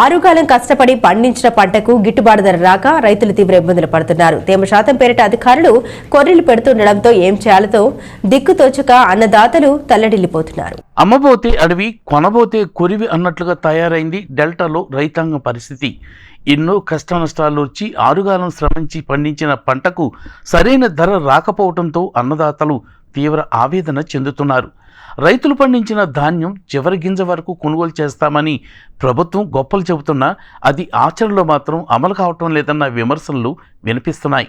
ఆరుగాలం కష్టపడి పండించిన పంటకు గిట్టుబాటు ధర రాక రైతులు తీవ్ర ఇబ్బందులు పడుతున్నారు. తేమ శాతం పేరిట అధికారులు కొర్రెలు పెడుతుండడంతో ఏం చేయాలతో దిక్కుతోచక అన్నదాతలు తల్లడిల్లిపోతున్నారు. అమ్మబోతే అడవి కొనబోతే కొరివి అన్నట్లుగా తయారైంది డెల్టాలో రైతాంగం పరిస్థితి. ఎన్నో కష్ట నష్టాలు వచ్చి ఆరుగాలం శ్రమించి పండించిన పంటకు సరైన ధర రాకపోవడంతో అన్నదాతలు తీవ్ర ఆవేదన చెందుతున్నారు. రైతులు పండించిన ధాన్యం చివరి గింజ వరకు కొనుగోలు చేస్తామని ప్రభుత్వం గొప్పలు చెబుతున్నా అది ఆచరణలో మాత్రం అమలు కావటం లేదన్న విమర్శలు వినిపిస్తున్నాయి.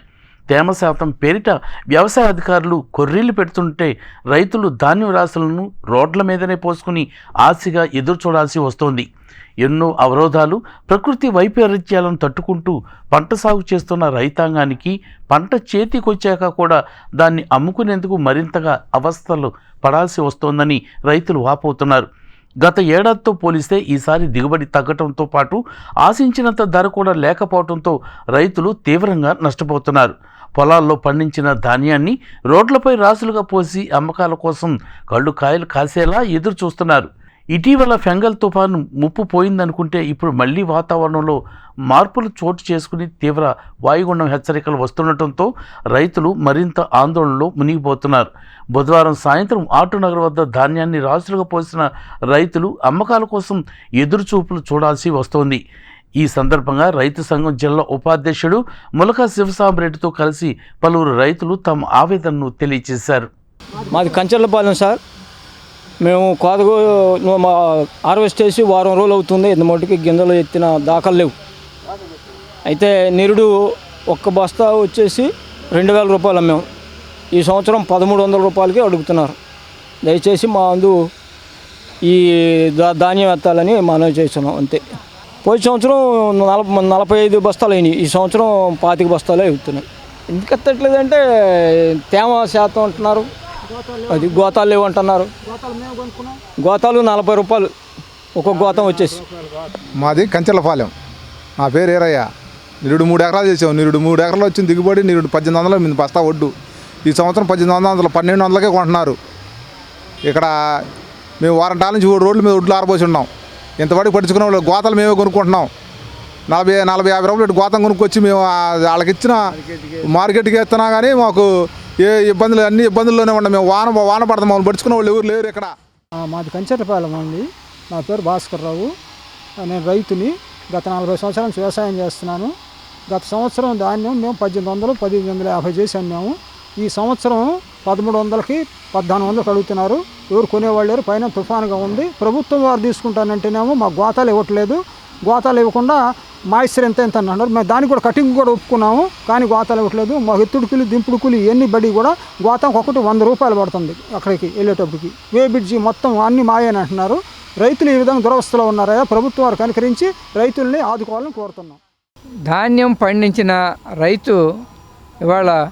తేమ శాతం పేరిట వ్యవసాయ అధికారులు కొర్రీలు పెడుతుంటే రైతులు ధాన్యం రాసులను రోడ్ల మీదనే పోసుకుని ఆశగా ఎదురు చూడాల్సి వస్తోంది. ఎన్నో అవరోధాలు ప్రకృతి వైపరీత్యాలను తట్టుకుంటూ పంట సాగు చేస్తున్న రైతాంగానికి పంట చేతికొచ్చాక కూడా దాన్ని అమ్ముకునేందుకు మరింతగా అవస్థలు పడాల్సి వస్తోందని రైతులు వాపోతున్నారు. గత ఏడాదితో పోలిస్తే ఈసారి దిగుబడి తగ్గటంతో పాటు ఆశించినంత ధర కూడా లేకపోవడంతో రైతులు తీవ్రంగా నష్టపోతున్నారు. పొలాల్లో పండించిన ధాన్యాన్ని రోడ్లపై రాసులుగా పోసి అమ్మకాల కోసం కళ్ళు కాయలు కాసేలా ఎదురు చూస్తున్నారు ఇటీవల ఫెంగల్ తుఫాను ముప్పు పోయిందనుకుంటే ఇప్పుడు మళ్ళీ వాతావరణంలో మార్పులు చోటు చేసుకుని తీవ్ర వాయుగుండం హెచ్చరికలు వస్తుండటంతో రైతులు మరింత ఆందోళనలో మునిగిపోతున్నారు. బుధవారం సాయంత్రం ఆటోనగర్ వద్ద ధాన్యాన్ని రాసులుగా పోసిన రైతులు అమ్మకాల కోసం ఎదురుచూపులు చూడాల్సి వస్తోంది. ఈ సందర్భంగా రైతు సంఘం జిల్లా ఉపాధ్యక్షుడు ములక శివసాంబరెడ్డితో కలిసి పలువురు రైతులు తమ ఆవేదనను తెలియజేశారు. మాది కంచర్లపాలెం సార్. మేము కోతకు మా హార్వెస్ట్ చేసి వారం రోజులు అవుతుంది. ఇంత మటుకి గింజలు ఎత్తిన దాఖలు లేవు. అయితే నిరుడు ఒక్క బస్తా వచ్చేసి రెండు వేల రూపాయలు అమ్మాము ఈ సంవత్సరం పదమూడు వందల రూపాయలకి అడుగుతున్నారు. దయచేసి మా అందు ఈ దా ధాన్యం ఎత్తాలని మనవి చేస్తున్నాం అంతే. పోయిన సంవత్సరం నలభై నలభై ఐదు బస్తాలు అయినాయి. ఈ సంవత్సరం పాతిక బస్తాలే అవుతున్నాయి. ఎందుకు ఎత్తట్లేదంటే తేమ శాతం అంటున్నారు. అది గోతాలు లేవంటున్నారు. గోతాలు నలభై రూపాయలు. ఒక గోతం వచ్చేసి. మాది కంచెలపాలెం. నా పేరు ఏరయ్య. నిరుడు మూడు ఎకరాలు చేసాం నిరుడు మూడు ఎకరాలు వచ్చింది దిగుబడి నిరుడు పద్దెనిమిది వందలు మీద బస్తా ఒడ్డు. ఈ సంవత్సరం పద్దెనిమిది వందలు పన్నెండు వందలకే కొంటున్నారు. ఇక్కడ మేము వారంటాల నుంచి మూడు రోడ్ల మీద ఒడ్లు ఆరబోసి ఉన్నాం. ఇంతవరకు పట్టించుకున్న వాళ్ళు గోతలు మేమే కొనుక్కుంటున్నాం. నలభై నలభై యాభై రూపాయలు గోతం కొనుక్కొచ్చి మేము వాళ్ళకి ఇచ్చిన మార్కెట్కి ఇస్తున్నా కానీ మాకు ఏ ఇబ్బందులు అన్ని ఇబ్బందుల్లోనే ఉన్నాం. మేము వాన వాన పడతాం. మమ్మల్ని పడుచుకున్న వాళ్ళు ఎవరు లేరు ఇక్కడ. మాది కంచెరపాలెం అండి. నా పేరు భాస్కర్ రావు. నేను రైతుని గత నలభై సంవత్సరాల నుంచి వ్యవసాయం చేస్తున్నాను. గత సంవత్సరం ధాన్యం మేము పద్దెనిమిది వందలు పదిహేను వందల యాభై చేసి అన్నాము ఈ సంవత్సరం పదమూడు వందలకి పద్నాలుగు వందలకు అడుగుతున్నారు. ఎవరు కొనేవాళ్ళు లేరు. పైన తుఫానుగా ఉంది. ప్రభుత్వం వారు తీసుకుంటానంటేనేమో మా గోతాలు ఇవ్వట్లేదు. గోతాలు ఇవ్వకుండా మాయిశ్చర్ ఎంత ఎంత అన్నారు. మేము దానికి కూడా కటింగ్ కూడా ఒప్పుకున్నాము కానీ గోతాలు ఇవ్వట్లేదు. మా ఎత్తుడు దింపుడుకులు దింపుడు ఎన్ని బడి కూడా గోతం ఒకటి వంద రూపాయలు పడుతుంది అక్కడికి వెళ్ళేటప్పటికి. వే బ్రిడ్జి మొత్తం అన్ని మాయని అంటున్నారు. రైతులు ఈ విధంగా దురవస్థలో ఉన్నారయ్యా ప్రభుత్వం వారు కనుకరించి రైతుల్ని ఆదుకోవాలని కోరుతున్నాం. ధాన్యం పండించిన రైతు ఇవాళ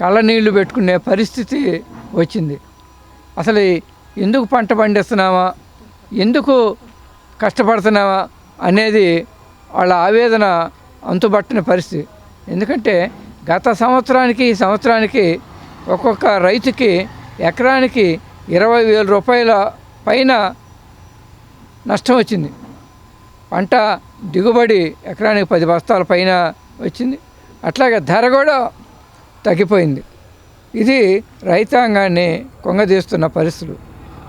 కళ్ళనీళ్ళు పెట్టుకునే పరిస్థితి వచ్చింది. అసలు ఎందుకు పంట పండిస్తున్నామా? ఎందుకు కష్టపడుతున్నామా? అనేది వాళ్ళ ఆవేదన అంతుబట్టని పరిస్థితి. ఎందుకంటే గత సంవత్సరానికి ఈ సంవత్సరానికి ఒక్కొక్క రైతుకి ఎకరానికి ఇరవై వేల రూపాయల పైన నష్టం వచ్చింది. పంట దిగుబడి ఎకరానికి పది బస్తాల పైన వచ్చింది. అట్లాగే ధర కూడా తగ్గిపోయింది. ఇది రైతాంగాన్ని కొంగదీస్తున్న పరిస్థితులు.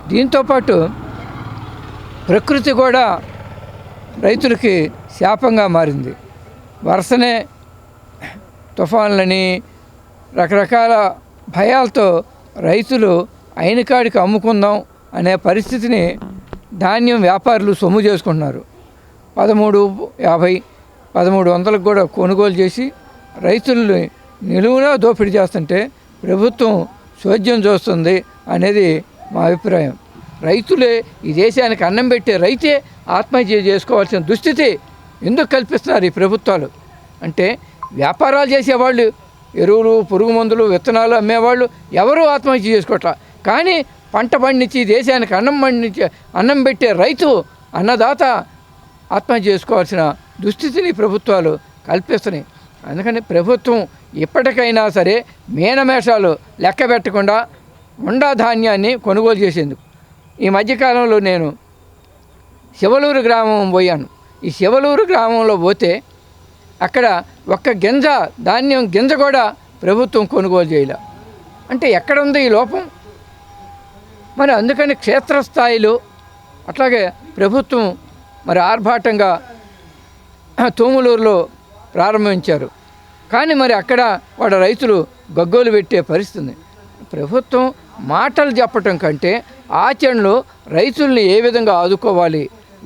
దీంతోపాటు ప్రకృతి కూడా రైతులకి శాపంగా మారింది. వరుసనే తుఫాన్లని రకరకాల భయాలతో రైతులు అయిన కాడికి అమ్ముకుందాం అనే పరిస్థితిని ధాన్యం వ్యాపారులు సొమ్ము చేసుకుంటున్నారు. పదమూడు యాభై పదమూడు వందలకు కూడా కొనుగోలు చేసి రైతుల్ని నిలువునా దోపిడీ చేస్తుంటే ప్రభుత్వం చోద్యం చూస్తుంది అనేది మా అభిప్రాయం. రైతులే ఈ దేశానికి అన్నం పెట్టే రైతే ఆత్మహత్య చేసుకోవాల్సిన దుస్థితి ఎందుకు కల్పిస్తున్నారు ఈ ప్రభుత్వాలు? అంటే వ్యాపారాలు చేసేవాళ్ళు ఎరువులు పురుగు మందులు విత్తనాలు అమ్మేవాళ్ళు ఎవరూ ఆత్మహత్య చేసుకోవట్లా కానీ పంట పండించి దేశానికి అన్నం పండించి అన్నం పెట్టే రైతు అన్నదాత ఆత్మహత్య చేసుకోవాల్సిన దుస్థితిని ప్రభుత్వాలు కల్పిస్తున్నాయి. అందుకని ప్రభుత్వం ఇప్పటికైనా సరే మేనమేషాలు లెక్క పెట్టకుండా ఉండా ధాన్యాన్ని కొనుగోలు చేసేందుకు ఈ మధ్యకాలంలో నేను శివలూరు గ్రామం పోయాను. ఈ శివలూరు గ్రామంలో పోతే అక్కడ ఒక్క గింజ ధాన్యం గింజ కూడా ప్రభుత్వం కొనుగోలు చేయలే. అంటే ఎక్కడ ఉంది ఈ లోపం? మరి అందుకని క్షేత్రస్థాయిలో అట్లాగే ప్రభుత్వం మరి ఆర్భాటంగా తోములూరులో ప్రారంభించారు. కానీ మరి అక్కడ వాడు రైతులు గగ్గోలు పెట్టే పరిస్థితి ప్రభుత్వం మాటలు చెప్పటం కంటే ఆచరణలో రైతుల్ని ఏ విధంగా ఆదుకోవాలి?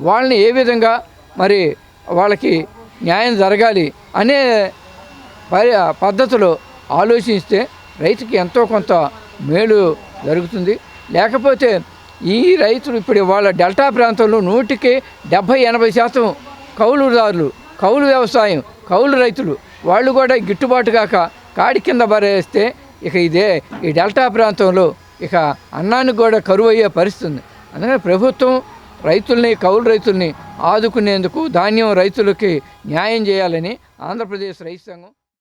వాళ్ళని ఏ విధంగా మరి వాళ్ళకి న్యాయం జరగాలి అనే పరి పద్ధతిలో ఆలోచిస్తే రైతుకి ఎంతో కొంత మేలు జరుగుతుంది. లేకపోతే ఈ రైతులు ఇప్పుడు వాళ్ళ డెల్టా ప్రాంతంలో నూటికి డెబ్భై ఎనభై శాతం కౌలుదారులు కౌలు వ్యవసాయం కౌలు రైతులు. వాళ్ళు కూడా గిట్టుబాటు కాక కాడి కింద బరేస్తే ఇక ఇదే ఈ డెల్టా ప్రాంతంలో ఇక అన్నానికి కూడా కరువు అయ్యే పరిస్థితి ఉంది అందుకని ప్రభుత్వం రైతుల్ని కౌలు రైతుల్ని ఆదుకునేందుకు ధాన్యం రైతులకి న్యాయం చేయాలని ఆంధ్రప్రదేశ్ రైతు సంఘం